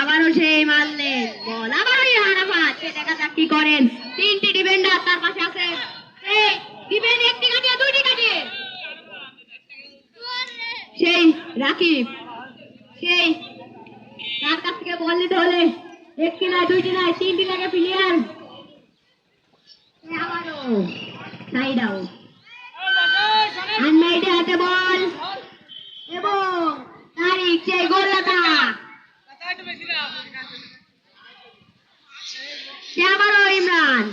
আবারও সেই মারলেন বল আবারও এই আরাফাত সে দেখা যাক কি করেন। তিনটি ডিফেন্ডার তার পাশে আছে। এই দিবেন একটি কাটিয়ে দুইটি কাটিয়ে। সেই রাকিব সেই তার কাছ থেকে বল নিতে হলে একটি নয় দুইটি নয় তিনটি লাগে প্লেয়ার আবারও। সাইড আউট আনমেইডে হাতে বল এবং তারিখ সেই গোলদাতা সে আবারও ইমরান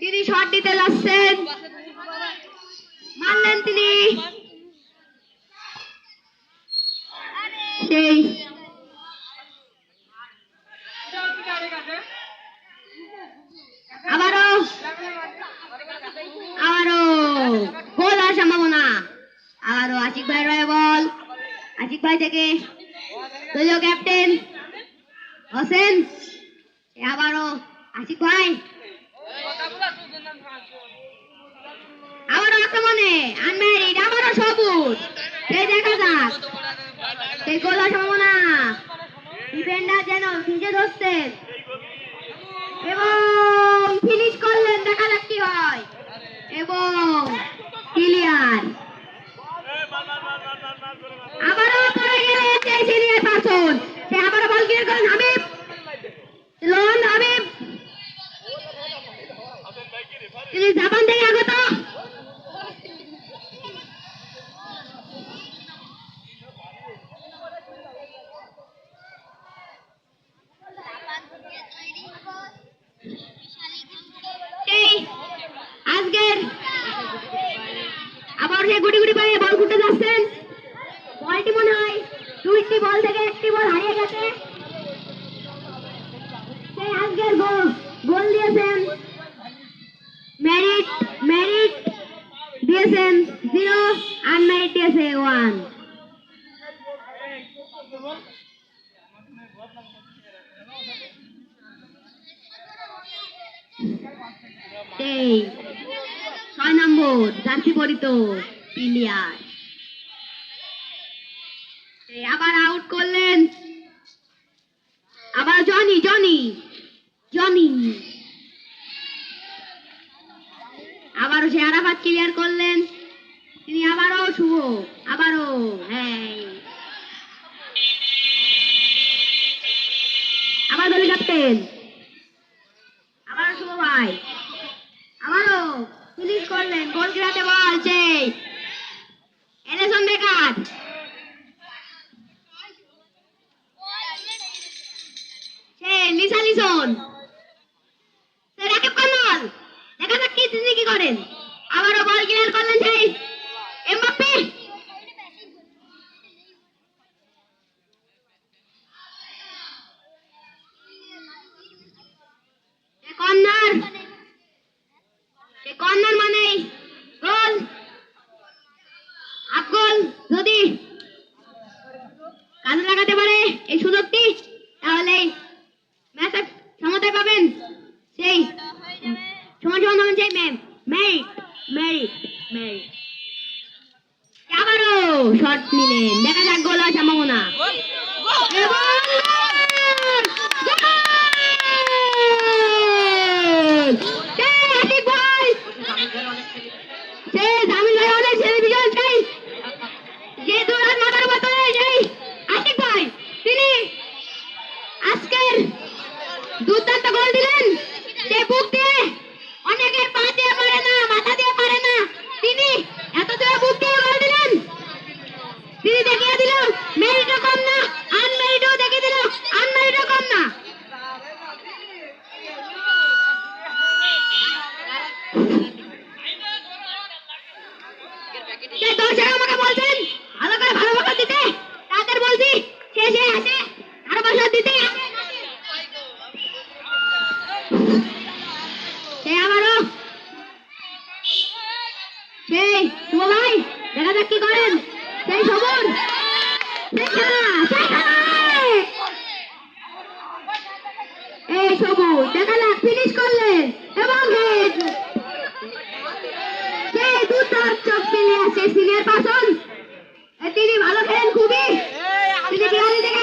তিনি শট দিতে লাগছেন মারলেন তিনি সেই। আবারও। আবারও। গোল হওয়ার সম্ভাবনা। আবারও আশিক ভাই রয় বল। আশিক ভাই থেকে। দলীয় ক্যাপ্টেন। হোসেন। আবারও আশিক ভাই। আবারও আক্রমণে আনমেরিড আবারও সবুজ। এই দেখা যাক সেই গোল সম্ভাবনা ডিফেন্ডার যেন ফিজে ধরছেন এবং ফিনিশ করলেন দেখা যাক কি হয়। এবং ক্লিয়ার আবারও পড়ে গেছে সিনিয়র পার্সন সে আবারও বল ক্লিয়ার করেন হাবিব। লোন, হাবিব। তিনি জাপান থেকে আগত সেই আজকের আবার সে গুটি গুটি পায়ে বল ফুটে যাচ্ছেন বলটি মনে হয় দুইটি বল থেকে একটি বল হারিয়ে গেছে সেই আজকের গোল গোল দিয়েছেন মেরিট মেরিট দিয়েছেন জিরো আনমেরিট দিয়েছে ওয়ান ছয় নম্বর, জার্সি পরিত, প্লেয়ার। on. মেরিট মেরিট আবারও শট নিলেন দেখা যাক গোল হওয়ার সম্ভাবনা এবং সে আবারও সেই ভাই? দেখা যাক কি করেন। সেই সবুজ সেই খেলা? সেই খেলা? এই সবুজ দেখা যাক ফিনিশ করলেন। এবং হেড সেই দুর্দান্ত প্লেয়ার সেই সিনিয়র পার্সন তিনি ভালো খেলেন খুবই। তিনি বিহারি থেকে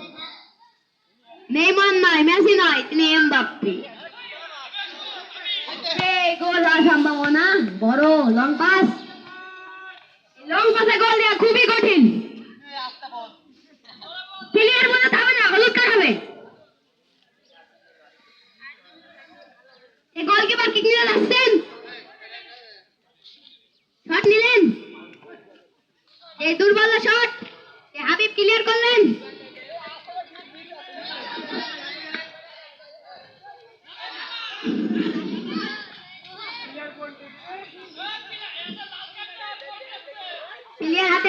নেইমার নয় মেসি নয় তিনি এমবাপ্পে। গোল বড় লং পাস লং পাসে গোল দেওয়া খুবই কঠিন। প্লেয়ার মনে থাকবে না, হলুদ কার্ড হবে। গোলকিপার কিক নিয়ে যাচ্ছেন শট নিলেন এই দুর্বল শট এই হাবিব ক্লিয়ার করলেন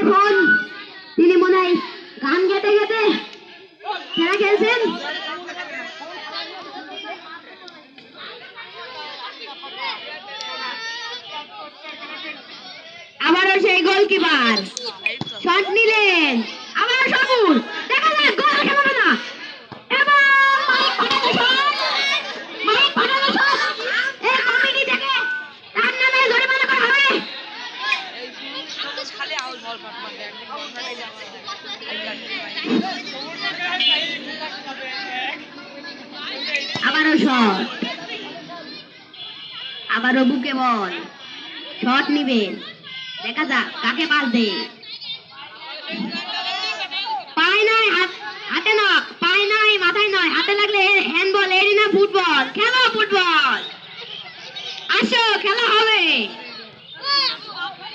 ফোন তিনি মনে হয় গান গেতে গেতে খেলা খেলছেন। আবারও সেই গোলকিপার শট নিলেন আবারও সবুজ দেখা যাক গোল আসে পাবে না এবং মাইক পাঠানো shot! মাইক পাঠানো shot! এই কমিটি থেকে তার নামে জরিমানা করা হবে খালি আউট বল পাঠাবে একদম বলটাই যাবে আবারও শট। আবারও বুকে বল। শট নিবেন। দেখা যাক কাকে পাস পায় নাই হাতে নক পায় নাই মাথায় নয়, হাতে লাগলে হ্যান্ডবল এরি না ফুটবল খেলো ফুটবল আসো, খেলা হবে।